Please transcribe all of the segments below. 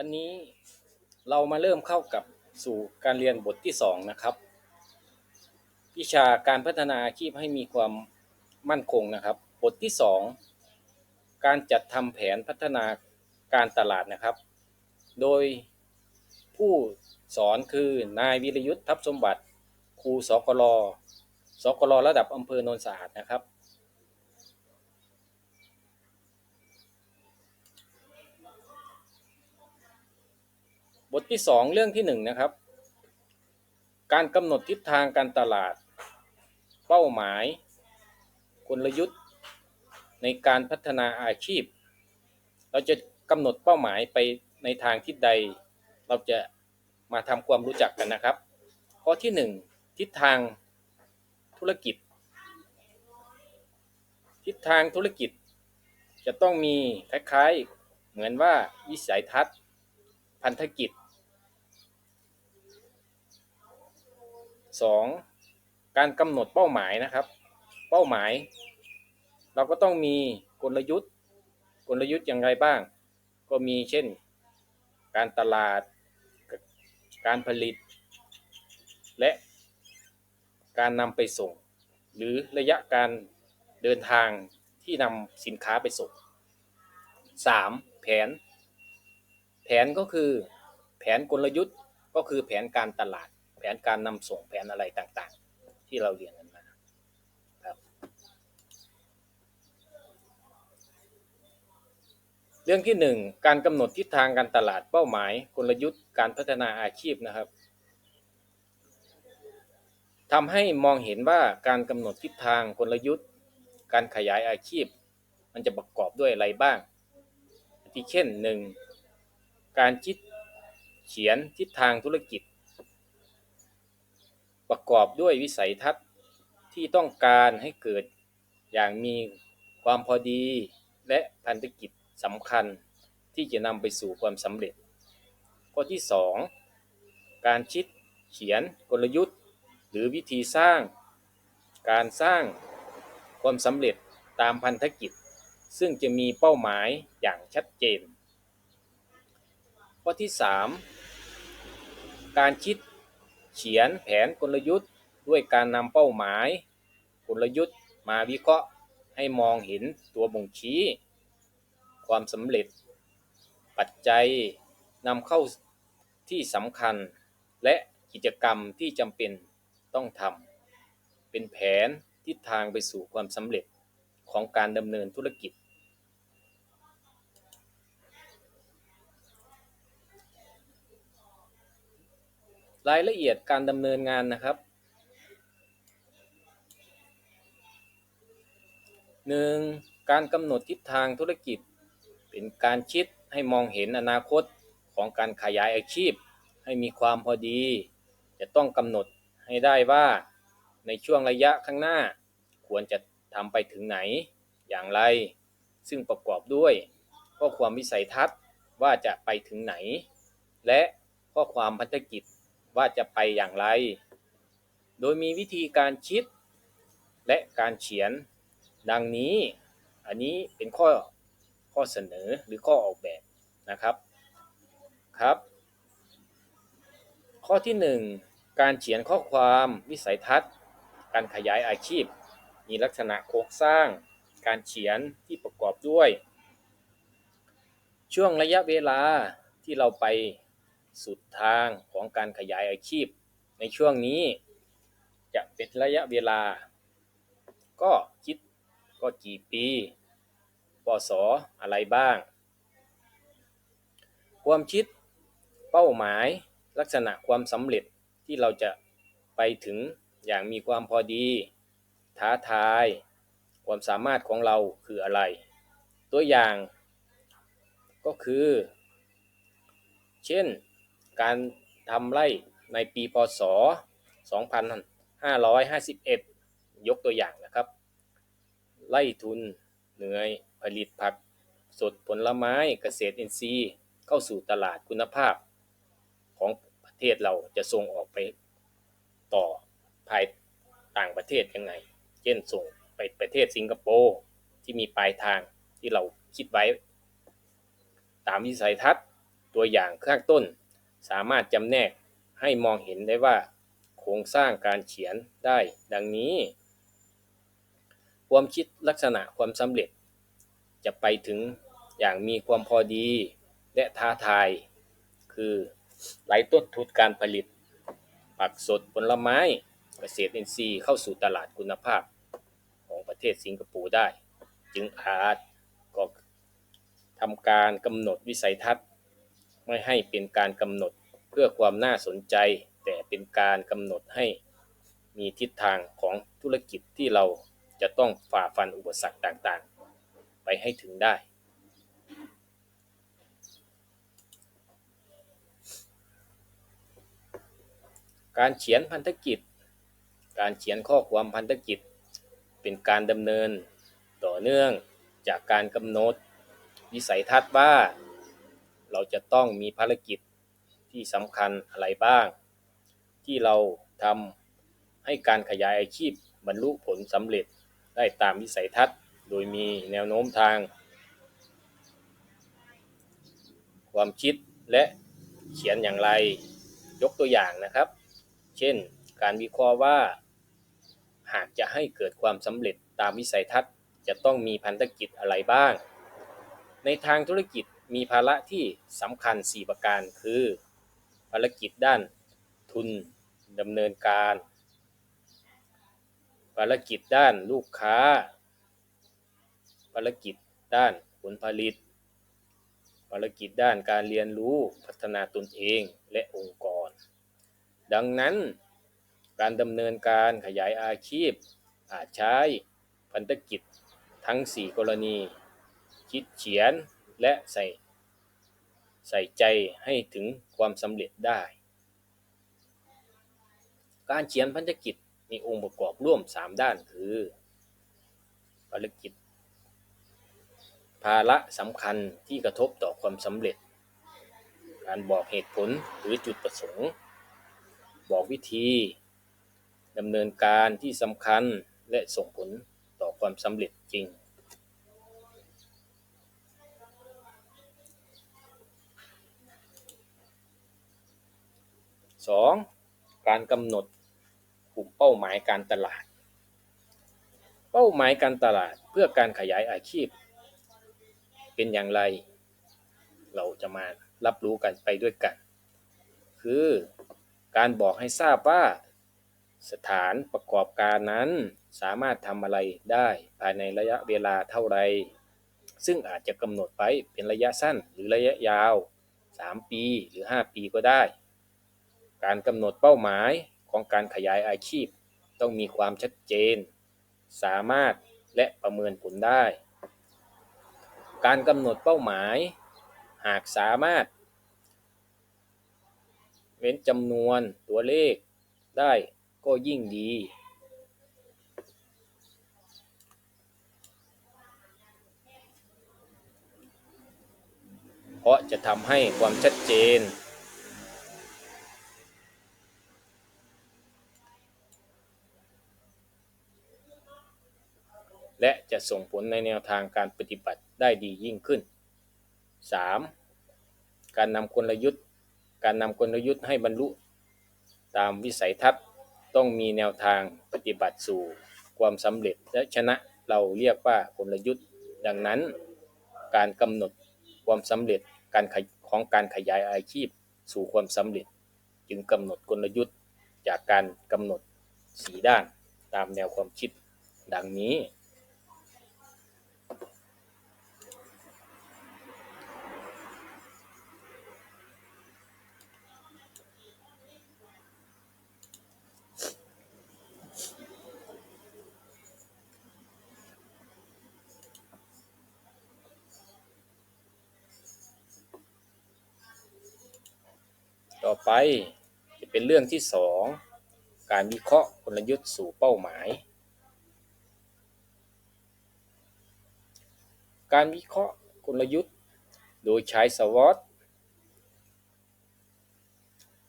วันนี้เรามาเริ่มเข้ากับสู่การเรียนบทที่สองนะครับ วิชาการพัฒนาอาชีพให้มีความมั่นคงนะครับ บทที่สองการจัดทำแผนพัฒนาการตลาดนะครับ โดยผู้สอนคือนายวิรยุทธ์ทัพสมบัติครูสกลสกลระดับอำเภอโนนสะอาดนะครับ บทที่สองเรื่องที่หนึ่งนะครับ การกำหนดทิศทางการตลาด เป้าหมาย กลยุทธ์ ในการพัฒนาอาชีพ เราจะกำหนดเป้าหมายไปในทางทิศใด เราจะมาทำความรู้จักกันนะครับ ข้อที่หนึ่งทิศทางธุรกิจ ทิศทางธุรกิจจะต้องมีคล้ายๆ เหมือนว่าวิสัยทัศน์ พันธกิจ 2. การกำหนดเป้าหมายนะครับ เป้าหมาย เราก็ต้องมีกลยุทธ์ กลยุทธ์อย่างไรบ้าง ก็มีเช่น การตลาด การผลิต และการนำไปส่ง หรือระยะการเดินทางที่นำสินค้าไปส่ง 3. แผน แผนก็คือแผนกลยุทธ์ก็คือแผนการตลาด แผนการนำส่งแผนอะไรต่างๆ ที่เราเรียนกันมาครับเรื่องที่หนึ่งการกำหนดทิศทางการตลาดเป้าหมาย กลยุทธ์การพัฒนาอาชีพนะครับทำให้มองเห็นว่าการกำหนดทิศทางกลยุทธ์ การขยายอาชีพ มันจะประกอบด้วยอะไรบ้างที่เช่นหนึ่ง การคิดเขียนทิศทางธุรกิจ ประกอบด้วยวิสัยทัศน์ที่ต้องการให้เกิดอย่างมีความพอดีและพันธกิจสำคัญที่จะนำไปสู่ความสำเร็จ ข้อที่ 2 การคิดเขียนกลยุทธ์ หรือวิธีสร้าง การสร้างความสำเร็จตามพันธกิจ ซึ่งจะมีเป้าหมายอย่างชัดเจน ข้อที่ 3 การคิดเขียนแผนกลยุทธ์ด้วยการนำเป้าหมาย กลยุทธ์มาวิเคราะห์ให้มองเห็นตัวบ่งชี้ ความสำเร็จ ปัจจัยนำเข้าที่สำคัญ และกิจกรรมที่จำเป็นต้องทำเป็นแผนทิศทางไปสู่ความสำเร็จของการดำเนินธุรกิจ รายละเอียดการดำเนินงานนะครับ 1. การกำหนดทิศทางธุรกิจ เป็นการคิดให้มองเห็นอนาคตของการขยายอาชีพ ให้มีความพอดี จะต้องกำหนดให้ได้ว่า ในช่วงระยะข้างหน้า ควรจะทำไปถึงไหน อย่างไร ซึ่งประกอบด้วยข้อความวิสัยทัศน์ว่าจะไปถึงไหน และข้อความพันธกิจ ว่าจะไปอย่างไร โดยมีวิธีการคิดและการเขียนดังนี้ อันนี้เป็นข้อข้อเสนอหรือข้อออกแบบนะครับครับ ข้อที่ 1 การเขียนข้อความวิสัยทัศน์ การขยายอาชีพ มีลักษณะโครงสร้าง การเขียนที่ประกอบด้วย ช่วงระยะเวลาที่เราไป สุดทางของการขยายอาชีพ ในช่วงนี้จะเป็นระยะเวลา ก็คิดก็กี่ปีปศอะไรบ้าง ความคิดเป้าหมายลักษณะความสำเร็จที่เราจะไปถึงอย่างมีความพอดี ท้าทาย ความสามารถของเราคืออะไร ตัวอย่างก็คือ เช่น การทำไร่ในปีพศ 2551 ยกตัวอย่างนะครับ ไร่ทุนเหนื่อยผลิตผัก สดผลไม้เกษตรอินทรีย์ เข้าสู่ตลาดคุณภาพ ของประเทศเราจะส่งออกไปต่อภายต่างประเทศยังไง เช่นส่งไปประเทศสิงคโปร์ที่มีปลายทางที่เราคิดไว้ ตามวิสัยทัศน์ตัวตัวอย่างข้างต้น สามารถจำแนกให้มองเห็นได้ว่า โครงสร้างการเขียนได้ดังนี้ ความคิดลักษณะความสำเร็จ จะไปถึงอย่างมีความพอดีและท้าทาย คือไร้ต้นทุนการผลิต ผักสดผลไม้เกษตรอินทรีย์เข้าสู่ตลาดคุณภาพของประเทศสิงคโปร์ได้ จึงอาจก็ทำการกำหนดวิสัยทัศน์ ไม่ให้เป็นการกำหนด พื่อความน่าสนใจ แต่เป็นการกำหนดให้มีทิศทางของธุรกิจที่เราจะต้องฝ่าฟันอุปสรรคต่างๆ ไปให้ถึงได้ การเขียนพันธกิจ การเขียนข้อความพันธกิจ เป็นการดำเนินต่อเนื่องจากการกำหนดวิสัยทัศน์ว่า เราจะต้องมีภารกิจ ที่สำคัญอะไรบ้าง ที่เราทำให้การขยายอาชีพบรรลุผลสำเร็จได้ตามวิสัยทัศน์ โดยมีแนวโน้มทาง ความคิดและเขียนอย่างไรยกตัวอย่างนะครับ เช่น การวิเคราะห์ว่า หากจะให้เกิดความสำเร็จตามวิสัยทัศน์ จะต้องมีพันธกิจอะไรบ้าง ในทางธุรกิจมีภาระที่สำคัญ 4 ประการคือ ภารกิจด้านทุนดำเนินการ ภารกิจด้านลูกค้า ภารกิจด้านผลผลิต ภารกิจด้านการเรียนรู้พัฒนาตนเองและองค์กร ดังนั้น การดำเนินการขยายอาชีพ อาจใช้พันธกิจทั้ง 4 กรณี คิดเขียนและใส่ ใส่ใจให้ถึงความสำเร็จได้ การเขียนพันธกิจมีองค์ประกอบร่วม 3 ด้านคือภารกิจ ภาระสำคัญที่กระทบต่อความสำเร็จ การบอกเหตุผลหรือจุดประสงค์ บอกวิธีดำเนินการที่สำคัญและส่งผลต่อความสำเร็จจริง 2. การกำหนดกลุ่มเป้าหมายการตลาด เป้าหมายการตลาดเพื่อการขยายอาชีพ เป็นอย่างไร เราจะมารับรู้กันไปด้วยกัน คือการบอกให้ทราบว่า สถานประกอบการนั้นสามารถทำอะไรได้ภายในระยะเวลาเท่าไร ซึ่งอาจจะกำหนดไว้เป็นระยะสั้นหรือระยะยาว 3 ปีหรือ 5 ปีก็ได้ การกำหนดเป้าหมายของการขยายอาชีพ ต้องมีความชัดเจน สามารถและประเมินผลได้ การกำหนดเป้าหมาย หากสามารถ เว้นจำนวนตัวเลขได้ก็ยิ่งดี เพราะจะทำให้ความชัดเจน และจะส่งผลในแนวทางการปฏิบัติได้ดียิ่งขึ้น 3. การนำกลยุทธ์ การนำกลยุทธ์ให้บรรลุ ตามวิสัยทัศน์ต้องมีแนวทางปฏิบัติสู่ความสำเร็จและชนะเราเรียกว่ากลยุทธ์ ดังนั้น การกำหนดความสำเร็จการของการขยายอาชีพสู่ความสำเร็จ จึงกำหนดกลยุทธ์จากการกำหนดสีด้านตามแนวความคิด ดังนี้ ไปจะเป็นเรื่องที่ 2 การวิเคราะห์กลยุทธ์สู่เป้าหมาย การวิเคราะห์กลยุทธ์โดยใช้สวอต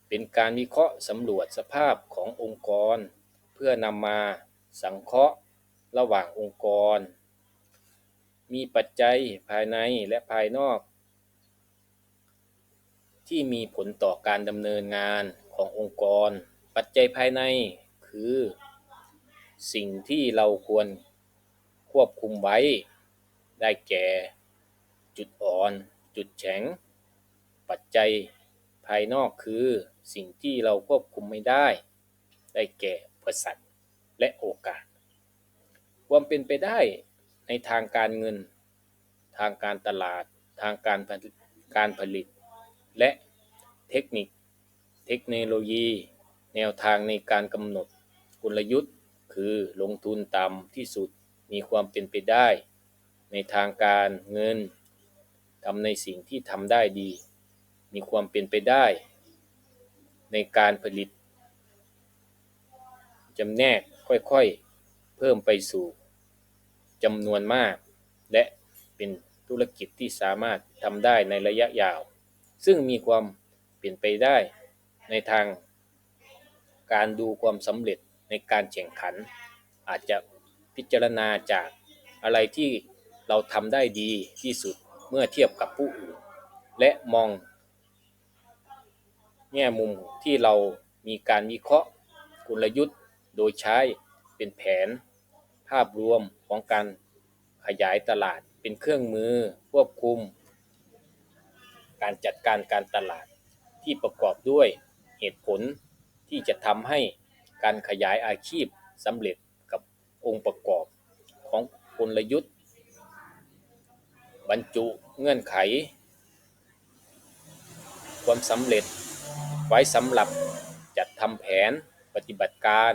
เป็นการวิเคราะห์สำรวจสภาพขององค์กร เพื่อนำมาสังเคราะห์ระหว่างองค์กร มีปัจจัยภายในและภายนอก ที่มีผลต่อการดำเนินงานขององค์กร ปัจจัยภายในคือ สิ่งที่เราควรควบคุมไว้ ได้แก่ จุดอ่อน จุดแข็ง ปัจจัยภายนอกคือสิ่งที่เราควบคุมไม่ได้ ได้แก่อุปสรรคและโอกาส ความเป็นไปได้ในทางการเงิน ทางการตลาด ทางการการผลิต และเทคนิค เทคโนโลยี แนวทางในการกำหนดกลยุทธ์ คือลงทุนต่ำที่สุดมีความเป็นไปได้ ในทางการเงินทำในสิ่งที่ทำได้ดี มีความเป็นไปได้ ในการผลิตจำแนกค่อยๆ เพิ่มไปสู่จำนวนมาก และเป็นธุรกิจที่สามารถทำได้ในระยะยาว ซึ่งมีความเป็นไปได้ในทางการดูความสำเร็จในการแข่งขัน อาจจะพิจารณาจากอะไรที่เราทำได้ดีที่สุดเมื่อเทียบกับผู้อื่น และมองแง่มุมที่เรามีการวิเคราะห์กลยุทธ์โดยใช้เป็นแผน ภาพรวมของการขยายตลาดเป็นเครื่องมือควบคุม การจัดการการตลาดที่ประกอบด้วยเหตุผลที่จะทำให้การขยายอาชีพสำเร็จกับองค์ประกอบของกลยุทธ์ บรรจุเงื่อนไข ความสำเร็จไว้สำหรับจัดทำแผนปฏิบัติการ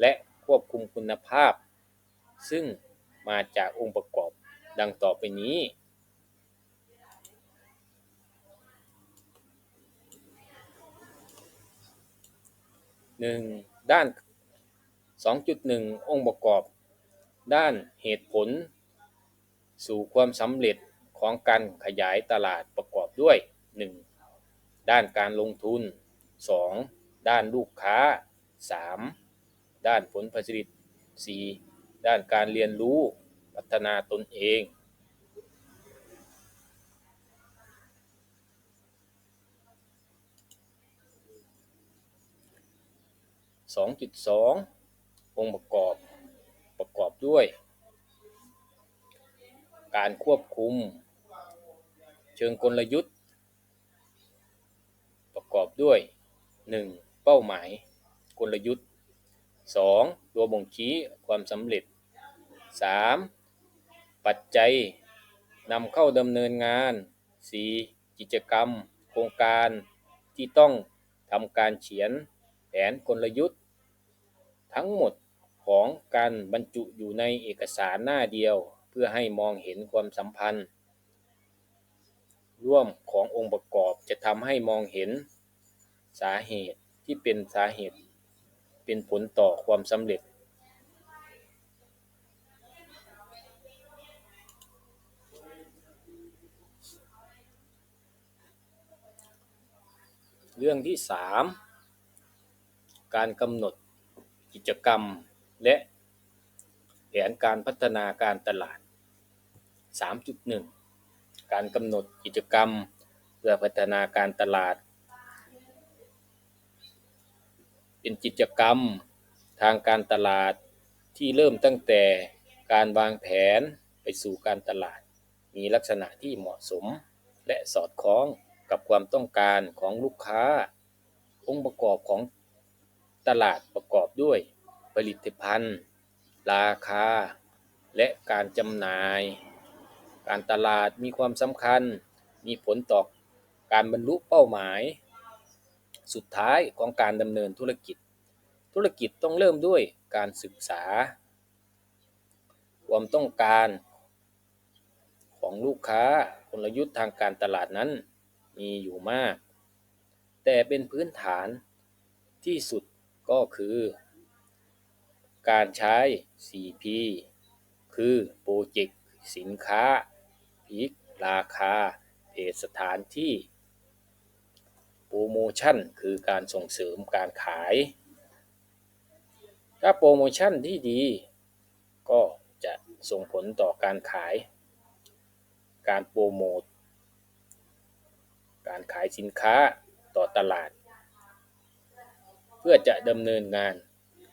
และควบคุมคุณภาพ ซึ่งมาจากองค์ประกอบดังต่อไปนี้ 1. ด้าน 2.1 องค์ประกอบ ด้านเหตุผล สู่ความสำเร็จของการขยายตลาดประกอบด้วย 1. ด้านการลงทุน 2. ด้านลูกค้า 3. ด้านผลผลิต 4. ด้านการเรียนรู้พัฒนาตนเอง 2.2 องค์ประกอบประกอบด้วย การควบคุม เชิงกลยุทธ์ ประกอบด้วย 1. เป้าหมายกลยุทธ์ 2. ตัวบ่งชี้ความสำเร็จ 3. ปัจจัยนำเข้าดำเนินงาน 4. กิจกรรม โครงการที่ต้องทำการเขียนแผนกลยุทธ์ ทั้งหมดของการบรรจุอยู่ในเอกสารหน้าเดียว เพื่อให้มองเห็นความสัมพันธ์ ร่วมขององค์ประกอบจะทำให้มองเห็นสาเหตุที่เป็นสาเหตุ เป็นผลต่อความสำเร็จ เรื่องที่ 3 การกำหนด กิจกรรมและแผนการพัฒนาการตลาด 3.1 การกำหนดกิจกรรมเพื่อพัฒนาการตลาด เป็นกิจกรรมทางการตลาดที่เริ่มตั้งแต่การวางแผนไปสู่การตลาด มีลักษณะที่เหมาะสมและสอดคล้องกับความต้องการของลูกค้า องค์ประกอบของ ตลาดประกอบด้วยผลิตภัณฑ์ ราคา และการจำหน่าย การตลาดมีความสำคัญ มีผลต่อการบรรลุเป้าหมาย สุดท้ายของการดำเนินธุรกิจ ธุรกิจต้องเริ่มด้วยการศึกษา ความต้องการของลูกค้ากลยุทธ์ทางการตลาดนั้นมีอยู่มาก แต่เป็นพื้นฐานที่สุด ก็คือ การใช้ 4P คือโปรเจกต์สินค้าพีคราคาเพจสถานที่ โปรโมชั่นคือการส่งเสริมการขาย ถ้าโปรโมชั่นที่ดี ก็จะส่งผลต่อการขาย การโปรโมท การขายสินค้าต่อตลาด พื่อจะดำเนินงาน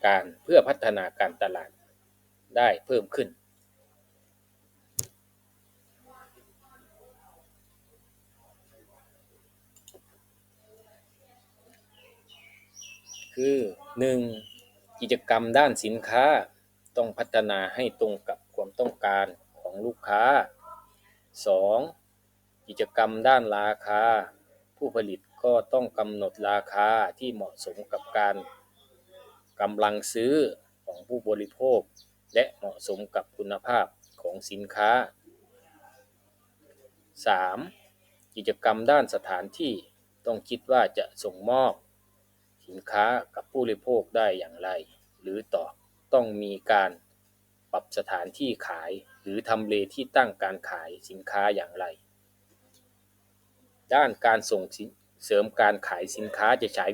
การเพื่อพัฒนาการตลาดได้เพิ่มขึ้น คือ 1. กิจกรรมด้านสินค้าต้องพัฒนาให้ตรงกับความต้องการของลูกค้า 2. กิจกรรมด้านราคา ผู้ผลิต ก็ต้องกำหนดราคาที่เหมาะสมกับการกำลังซื้อของผู้บริโภค และเหมาะสมกับคุณภาพของสินค้า 3. กิจกรรมด้านสถานที่ต้องคิดว่าจะส่งมอบสินค้ากับผู้บริโภคได้อย่างไร หรือต่อต้องมีการปรับสถานที่ขาย หรือทำเลที่ตั้งการขายสินค้าอย่างไร ด้านการส่งส เสริมการขายสินค้าจะใช้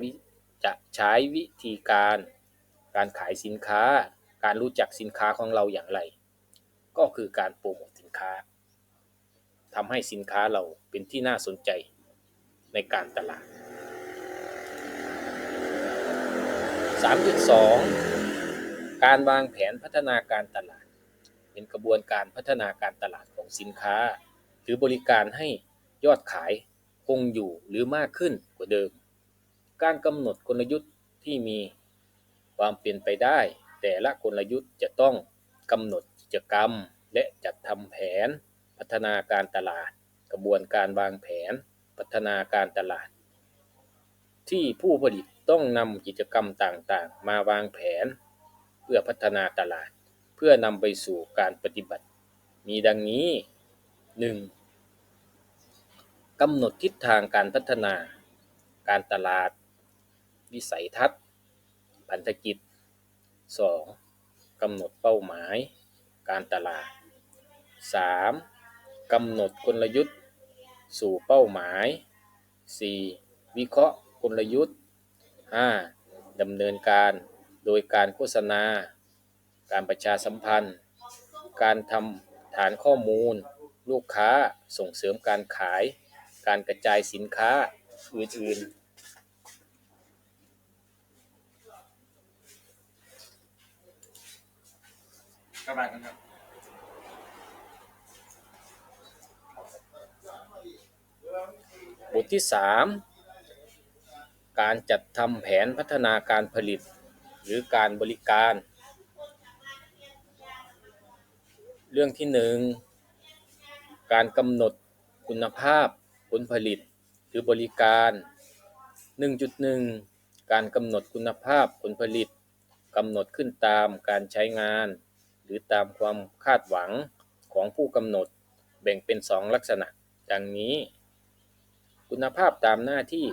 จะใช้วิธีการการขายสินค้า การรู้จักสินค้าของเราอย่างไร ก็คือการโปรโมทสินค้าทำให้สินค้าเราเป็นที่น่าสนใจในการตลาด 3.2 การวางแผนพัฒนาการตลาด เป็นกระบวนการพัฒนาการตลาดของสินค้า หรือบริการให้ยอดขาย คงอยู่หรือมากขึ้นกว่าเดิม การกำหนดกลยุทธ์ที่มีความเปลี่ยนไปได้ แต่ละกลยุทธ์จะต้องกำหนดกิจกรรม และจัดทำแผน พัฒนาการตลาด กระบวนการวางแผน พัฒนาการตลาด ที่ผู้ผลิตต้องนำกิจกรรมต่างๆ มาวางแผน เพื่อพัฒนาตลาด เพื่อนำไปสู่การปฏิบัติ มีดังนี้ 1. กำหนดทิศทางการพัฒนา การตลาด วิสัยทัศน์พันธกิจ 2. กำหนดเป้าหมาย การตลาด 3. กำหนดกลยุทธ์ สู่เป้าหมาย 4. วิเคราะห์กลยุทธ์ 5. ดำเนินการโดยการโฆษณา การประชาสัมพันธ์ การทำฐานข้อมูล ลูกค้าส่งเสริมการขาย การกระจายสินค้าอื่นๆกระบาดกันครับบทที่ 3 การจัดทำแผนพัฒนาการผลิต หรือการบริการ เรื่องที่ 1 การกำหนดคุณภาพ ผลผลิตหรือบริการ 1.1 การกำหนดคุณภาพผลผลิตกำหนดขึ้นตามการใช้งาน หรือตามความคาดหวังของผู้กำหนดแบ่งเป็น 2 ลักษณะ ดังนี้ คุณภาพตามหน้าที่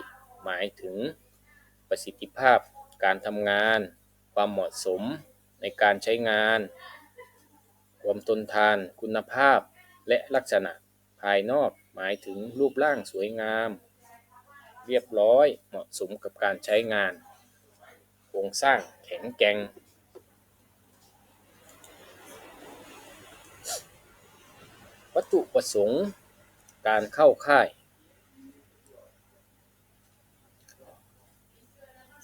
หมายถึงประสิทธิภาพการทำงาน ความเหมาะสมในการใช้งาน ความทนทานคุณภาพและลักษณะ ภายนอกหมายถึงรูปร่างสวยงาม เรียบร้อยเหมาะสมกับการใช้งาน โครงสร้างแข็งแกร่งวัตถุประสงค์การเข้าค่าย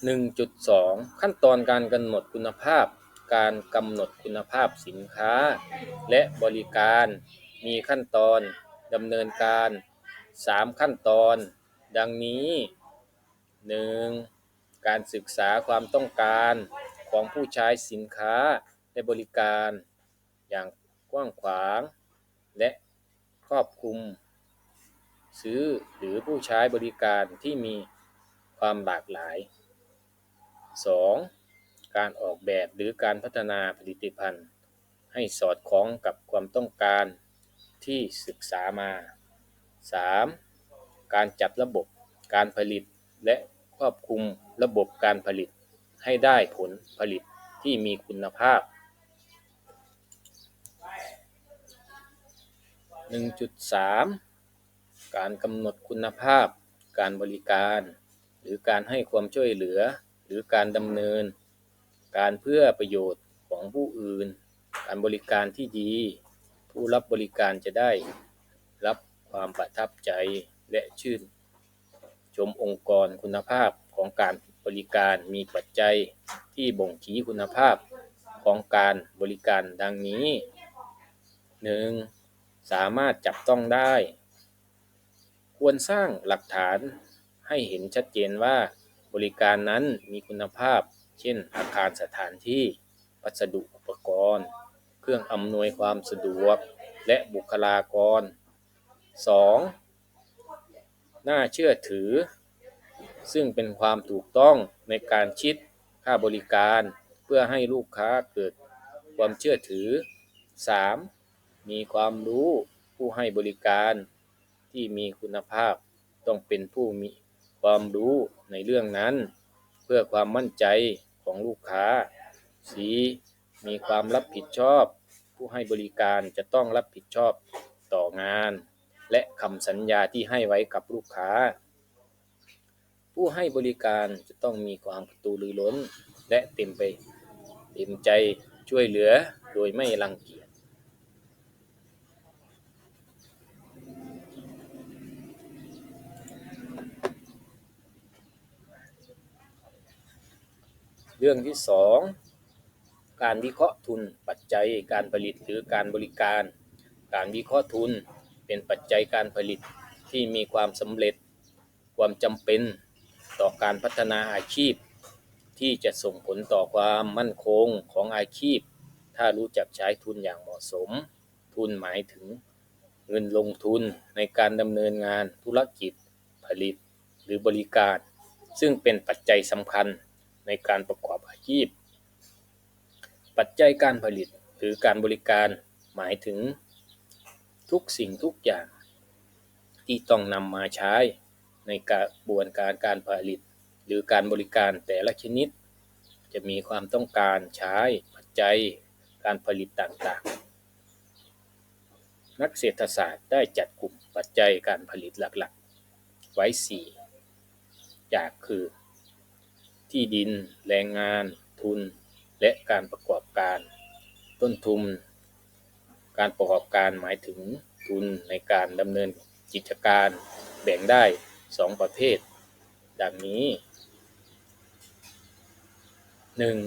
1.2 ขั้นตอนการกำหนดคุณภาพ การกำหนดคุณภาพสินค้า และบริการมีขั้นตอน ดำเนินการ 3 ขั้นตอน ดังนี้ 1. การศึกษาความต้องการของผู้ใช้สินค้าและบริการอย่างกว้างขวาง และครอบคลุม ซื้อหรือผู้ใช้บริการที่มีความหลากหลาย 2. การออกแบบหรือการพัฒนาผลิตภัณฑ์ ให้สอดคล้องกับความต้องการ ที่ศึกษามา 3. การจัดระบบการผลิต และครอบคลุมระบบการผลิตให้ได้ผลผลิตที่มีคุณภาพ 1.3 การกำหนดคุณภาพ การบริการ หรือการให้ความช่วยเหลือ หรือการดำเนิน การเพื่อประโยชน์ของผู้อื่น การบริการที่ดี ผู้รับบริการจะได้รับความประทับใจและชื่น ชมองค์กรคุณภาพของการบริการมีปัจจัยที่บ่งชี้คุณภาพของการบริการดังนี้ 1. สามารถจับต้องได้ ควรสร้างหลักฐานให้เห็นชัดเจนว่าบริการนั้นมีคุณภาพ เช่น อาคารสถานที่ วัสดุอุปกรณ์ เครื่องอำนวยความสะดวกและบุคลากร 2. น่าเชื่อถือ ซึ่งเป็นความถูกต้องในการคิดค่าบริการเพื่อให้ลูกค้าเกิดความเชื่อถือ 3. มีความรู้ผู้ให้บริการที่มีคุณภาพต้องเป็นผู้มีความรู้ในเรื่องนั้น เพื่อความมั่นใจของลูกค้า 4. มีความรับผิดชอบ ผู้ให้บริการจะต้องรับผิดชอบต่องาน และคำสัญญาที่ให้ไว้กับลูกค้า ผู้ให้บริการจะต้องมีความกระตือรือร้น และเต็มไปเต็มใจช่วยเหลือโดยไม่รังเกียจเรื่องที่สอง การวิเคราะห์ทุน ปัจจัยการผลิตหรือการบริการ การวิเคราะห์ทุน เป็นปัจจัยการผลิตที่มีความสำเร็จ ความจำเป็นต่อการพัฒนาอาชีพ ที่จะส่งผลต่อความมั่นคงของอาชีพ ถ้ารู้จักใช้ทุนอย่างเหมาะสม ทุนหมายถึง เงินลงทุนในการดำเนินงานธุรกิจ ผลิตหรือบริการ ซึ่งเป็นปัจจัยสำคัญในการประกอบอาชีพ ปัจจัยการผลิตหรือการบริการหมายถึง ทุกสิ่งทุกอย่าง ที่ต้องนำมาใช้ในกระบวนการการผลิต หรือการบริการแต่ละชนิด จะมีความต้องการใช้ปัจจัยการผลิตต่างๆ นักเศรษฐศาสตร์ได้จัดกลุ่มปัจจัยการผลิตหลักๆ ไว้ 4 จากคือ ที่ดิน แรงงาน ทุน และการประกอบการ ต้นทุน การประกอบการหมายถึงทุนในการดำเนินกิจการแบ่งได้ 2 ประเภท ดังนี้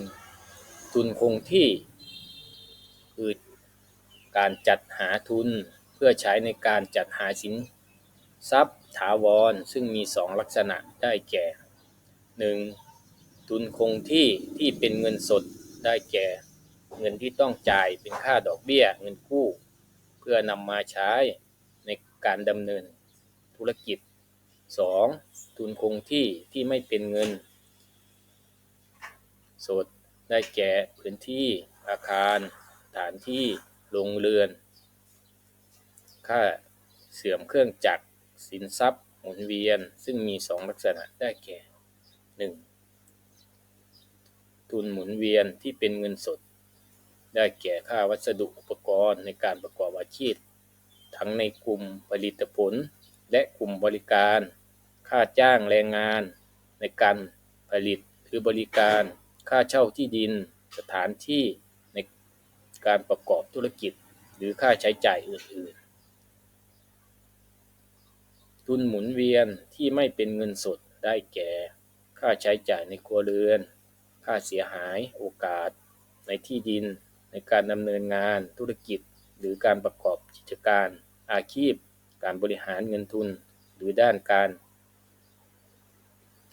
1. ทุนคงที่คือการจัดหาทุนเพื่อใช้ในการจัดหาสินทรัพย์ถาวรซึ่งมี 2 ลักษณะได้แก่ 1. ทุนคงที่ที่เป็นเงินสด ได้แก่ เงินที่ต้องจ่ายเป็นค่าดอกเบี้ยเงินกู้ เพื่อนำมาใช้ในการดำเนินธุรกิจ 2. ทุนคงที่ที่ไม่เป็นเงิน สดได้แก่พื้นที่อาคารสถานที่โรงเรือน ค่าเสื่อมเครื่องจักรสินทรัพย์ หมุนเวียนซึ่งมี 2 ลักษณะได้แก่ 1. ทุนหมุนเวียนที่เป็นเงินสด ได้แก่ค่าวัสดุอุปกรณ์ในการประกอบอาชีพ ทั้งในกลุ่มผลิตผล และกลุ่มบริการ ค่าจ้างแรงงาน ในการผลิตหรือบริการ ค่าเช่าที่ดิน สถานที่ในการประกอบธุรกิจ หรือค่าใช้จ่ายอื่นๆ ทุนหมุนเวียนที่ไม่เป็นเงินสดได้แก่ ค่าใช้จ่ายในครัวเรือน ค่าเสียหาย โอกาส ในที่ดิน ในการดำเนินงาน ธุรกิจ หรือการประกอบกิจการ อาชีพ การบริหารเงินทุน หรือด้านการ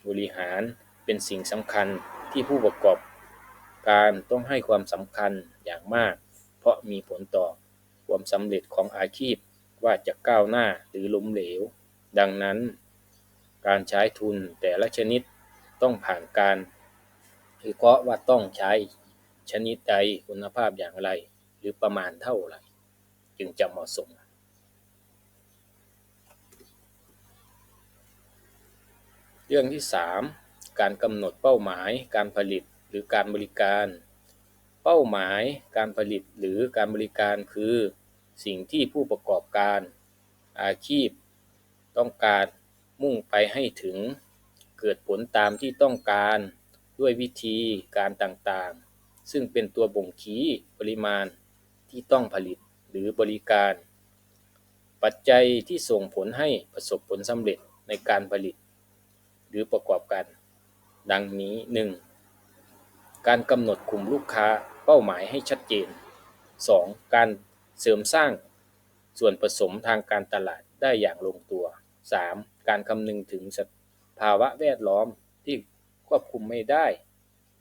บริหารเป็นสิ่งสำคัญที่ผู้ประกอบการต้องให้ความสำคัญอย่างมาก เพราะมีผลต่อความสำเร็จของอาชีพว่าจะก้าวหน้าหรือล้มเหลว ดังนั้น การใช้ทุนแต่ละชนิดต้องผ่านการ วิเคราะห์ว่าต้องใช้ชนิดใดคุณภาพอย่างไร หรือประมาณเท่าไหร่ จึงจะเหมาะสมเรื่องที่ 3 การกำหนดเป้าหมายการผลิตหรือการบริการ เป้าหมายการผลิตหรือการบริการคือ สิ่งที่ผู้ประกอบการ อาชีพ ต้องการมุ่งไปให้ถึง เกิดผลตามที่ต้องการ ด้วยวิธีการต่างๆ ซึ่งเป็นตัวบ่งชี้ปริมาณที่ต้องผลิตหรือบริการ ปัจจัยที่ส่งผลให้ประสบผลสำเร็จในการผลิต หรือประกอบการดังนี้ 1. การกำหนดกลุ่มลูกค้าเป้าหมายให้ชัดเจน 2. การเสริมสร้างส่วนผสมทางการตลาดได้อย่างลงตัว 3. การคำนึงถึงสภาวะแวดล้อม ควบคุมไม่ได้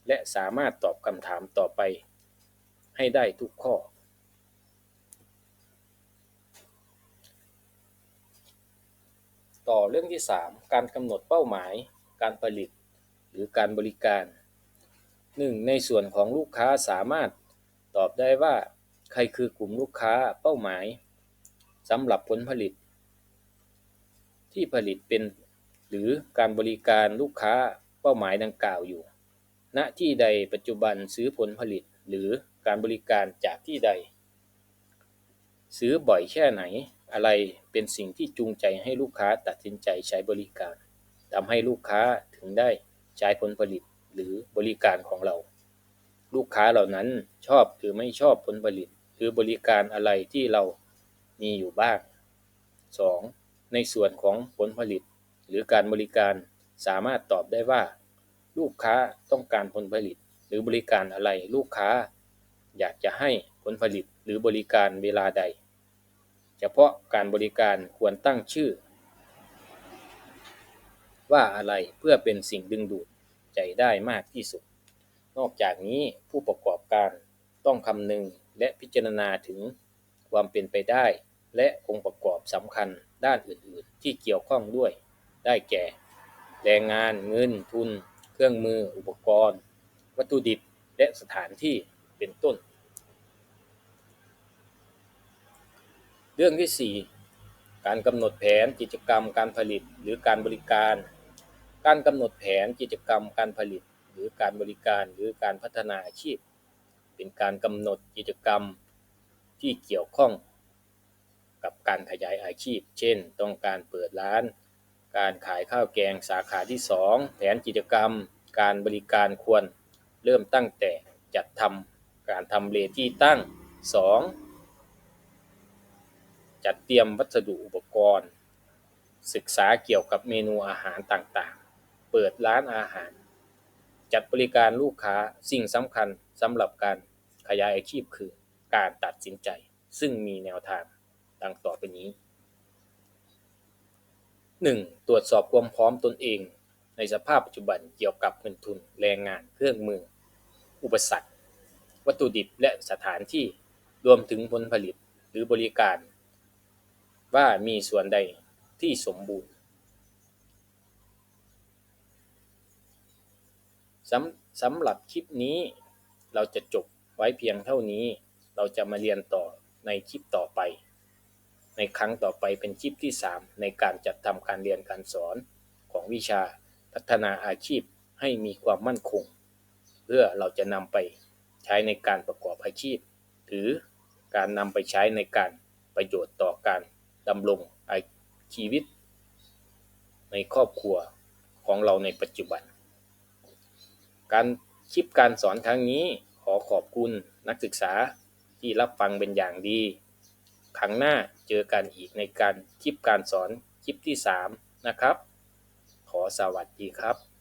และสามารถตอบคำถามต่อไป ให้ได้ทุกข้อ ต่อเรื่องที่ 3 การกำหนดเป้าหมาย การผลิต หรือการบริการ 1. ในส่วนของลูกค้าสามารถตอบได้ว่า ใครคือกลุ่มลูกค้าเป้าหมายสำหรับผลผลิต ที่ผลิตเป็น หรือการบริการลูกค้า เป้าหมายดังกล่าวอยู่ ณ ที่ใดปัจจุบันซื้อผลผลิตหรือการบริการจากที่ใด ซื้อบ่อยแค่ไหน อะไรเป็นสิ่งที่จูงใจให้ลูกค้าตัดสินใจใช้บริการทำให้ลูกค้าถึงได้ใช้ผลผลิตหรือบริการของเรา ลูกค้าเหล่านั้นชอบหรือไม่ชอบผลผลิต หรือบริการอะไรที่เรามีอยู่บ้าง 2. ในส่วนของผลผลิตหรือการบริการ สามารถตอบได้ว่า ลูกค้าต้องการผลผลิตหรือบริการอะไรลูกค้า อยากจะให้ผลผลิตหรือบริการเวลาใด เฉพาะการบริการควรตั้งชื่อ ว่าอะไรเพื่อเป็นสิ่งดึงดูดใจได้มากที่สุด นอกจากนี้ผู้ประกอบการต้องคำนึงและพิจารณาถึงความเป็นไปได้ และองค์ประกอบสำคัญด้านอื่น ๆ ที่เกี่ยวข้องด้วย ได้แก่ แรงงานเงินทุน เครื่องมือ อุปกรณ์ วัตถุดิบและสถานที่เป็นต้น เรื่องที่ 4 การกำหนดแผนกิจกรรมการผลิตหรือการบริการ การกำหนดแผนกิจกรรมการผลิต หรือการบริการหรือการพัฒนาอาชีพ เป็นการกำหนดกิจกรรมที่เกี่ยวข้องกับการขยายอาชีพ เช่น ต้องการเปิดร้าน การขายข้าวแกงสาขาที่ 2 แผนกิจกรรม การบริการควรเริ่มตั้งแต่จัดทำการทำเลที่ตั้ง 2. จัดเตรียมวัสดุอุปกรณ์ ศึกษาเกี่ยวกับเมนูอาหารต่างๆ เปิดร้านอาหาร จัดบริการลูกค้าสิ่งสำคัญสำหรับการขยายอาชีพคือการตัดสินใจ ซึ่งมีแนวทางดังต่อไปนี้ 1. ตรวจสอบความพร้อมตนเอง ในสภาพปัจจุบันเกี่ยวกับเงินทุนแรงงานเครื่องมือ อุปสรรค วัตถุดิบและสถานที่รวมถึงผลผลิตหรือบริการ ว่ามีส่วนใดที่สมบูรณ์สำสำหรับคลิปนี้เราจะจบไว้เพียงเท่านี้ เราจะมาเรียนต่อในคลิปต่อไป ในครั้งต่อไปเป็นคลิปที่ 3 ในการจัดทำการเรียนการสอนของวิชาพัฒนาอาชีพให้มีความมั่นคง เพื่อเราจะนำไปใช้ในการประกอบอาชีพ หรือการนำไปใช้ในการประโยชน์ต่อการดำรงชีวิต ในครอบครัวของเราในปัจจุบัน การคลิปการสอนครั้งนี้ขอขอบคุณนักศึกษาที่รับฟังเป็นอย่างดี ครั้งหน้าเจอกันอีกในการคลิปการสอนคลิปที่ 3 นะครับ ขอสวัสดีครับ